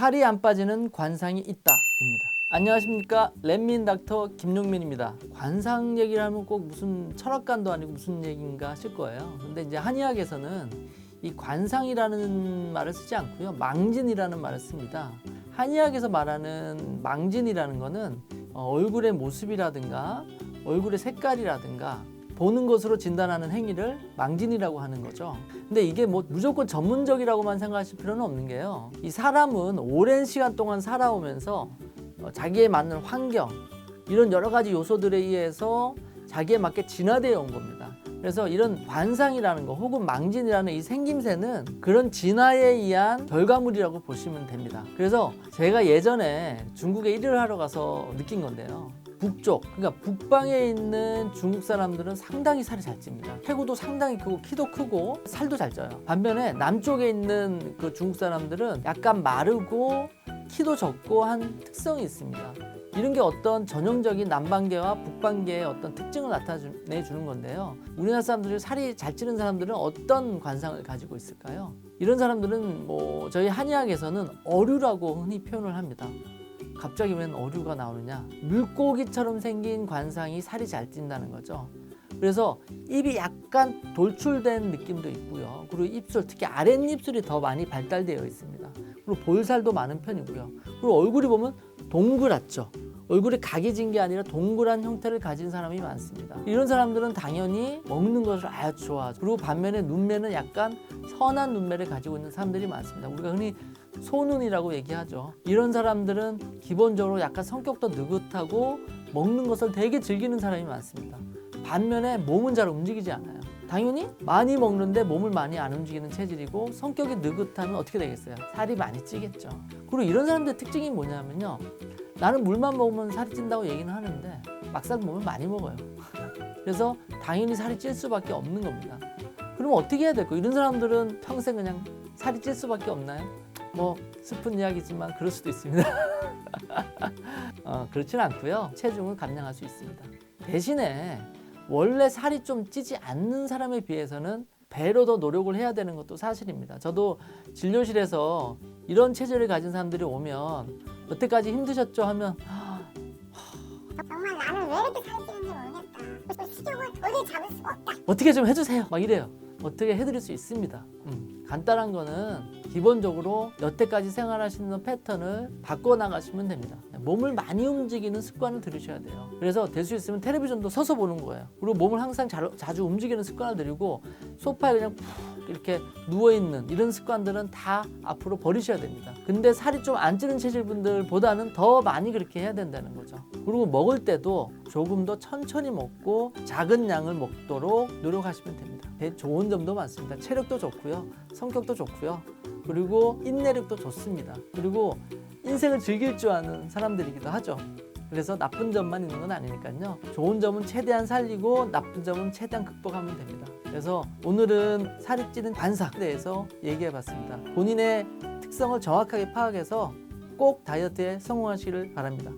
살이 안 빠지는 관상이 있다입니다. 안녕하십니까 렛민 닥터 김용민입니다. 관상 얘기를 하면 꼭 무슨 철학관도 아니고 무슨 얘기인가 하실 거예요. 근데 이제 한의학에서는 이 관상이라는 말을 쓰지 않고요 망진이라는 말을 씁니다. 한의학에서 말하는 망진이라는 거는 어, 얼굴의 모습이라든가 얼굴의 색깔이라든가 보는 것으로 진단하는 행위를 망진이라고 하는 거죠. 근데 이게 뭐 무조건 전문적이라고만 생각하실 필요는 없는 게요. 이 사람은 오랜 시간 동안 살아오면서 어, 자기에 맞는 환경 이런 여러 가지 요소들에 의해서 자기에 맞게 진화되어 온 겁니다. 그래서 이런 관상이라는 거 혹은 망진이라는 이 생김새는 그런 진화에 의한 결과물이라고 보시면 됩니다. 그래서 제가 예전에 중국에 일을 하러 가서 느낀 건데요. 북쪽, 그러니까 북방에 있는 중국 사람들은 상당히 살이 잘 찝니다. 태구도 상당히 크고 키도 크고 살도 잘 쪄요. 반면에 남쪽에 있는 그 중국 사람들은 약간 마르고 키도 적고 한 특성이 있습니다. 이런 게 어떤 전형적인 남방계와 북방계의 어떤 특징을 나타내 주는 건데요. 우리나라 사람들 이 살이 잘 찌는 사람들은 어떤 관상을 가지고 있을까요? 이런 사람들은 뭐 저희 한의학에서는 어류라고 흔히 표현을 합니다. 갑자기 웬 어류가 나오느냐? 물고기처럼 생긴 관상이 살이 잘 찐다는 거죠. 그래서 입이 약간 돌출된 느낌도 있고요. 그리고 입술, 특히 아랫입술이 더 많이 발달되어 있습니다. 그리고 볼살도 많은 편이고요. 그리고 얼굴이 보면 동그랗죠. 얼굴이 각이 진 게 아니라 동그란 형태를 가진 사람이 많습니다. 이런 사람들은 당연히 먹는 것을 아주 좋아하죠. 그리고 반면에 눈매는 약간 선한 눈매를 가지고 있는 사람들이 많습니다. 우리가 흔히 소눈이라고 얘기하죠. 이런 사람들은 기본적으로 약간 성격도 느긋하고 먹는 것을 되게 즐기는 사람이 많습니다. 반면에 몸은 잘 움직이지 않아요. 당연히 많이 먹는데 몸을 많이 안 움직이는 체질이고 성격이 느긋하면 어떻게 되겠어요? 살이 많이 찌겠죠. 그리고 이런 사람들의 특징이 뭐냐면요. 나는 물만 먹으면 살이 찐다고 얘기는 하는데 막상 보면 많이 먹어요. 그래서 당연히 살이 찔 수밖에 없는 겁니다. 그럼 어떻게 해야 될까요? 이런 사람들은 평생 그냥 살이 찔 수밖에 없나요? 뭐 슬픈 이야기지만 그럴 수도 있습니다. 어, 그렇지는 않고요. 체중을 감량할 수 있습니다. 대신에 원래 살이 좀 찌지 않는 사람에 비해서는 배로 더 노력을 해야 되는 것도 사실입니다. 저도 진료실에서 이런 체질을 가진 사람들이 오면 여태까지 힘드셨죠 하면 정말 나는 왜 이렇게 살찌는지 모르겠다. 그 식욕을 도저히 잡을 수가 없다. 어떻게 좀 해주세요 막 이래요. 어떻게 해드릴 수 있습니다. 음, 간단한 거는 기본적으로 여태까지 생활하시는 패턴을 바꿔 나가시면 됩니다. 몸을 많이 움직이는 습관을 들이셔야 돼요. 그래서 될 수 있으면 텔레비전도 서서 보는 거예요. 그리고 몸을 항상 자, 자주 움직이는 습관을 들이고 소파에 그냥 푹 이렇게 누워 있는 이런 습관들은 다 앞으로 버리셔야 됩니다. 근데 살이 좀 안 찌는 체질분들보다는 더 많이 그렇게 해야 된다는 거죠. 그리고 먹을 때도 조금 더 천천히 먹고 작은 양을 먹도록 노력하시면 됩니다. 대- 좋은 점도 많습니다. 체력도 좋고요. 성격도 좋고요. 그리고 인내력도 좋습니다. 그리고 인생을 즐길 줄 아는 사람들이기도 하죠. 그래서 나쁜 점만 있는 건 아니니까요. 좋은 점은 최대한 살리고 나쁜 점은 최대한 극복하면 됩니다. 그래서 오늘은 살이 찌는 관상에 대해서 얘기해 봤습니다. 본인의 특성을 정확하게 파악해서 꼭 다이어트에 성공하시기를 바랍니다.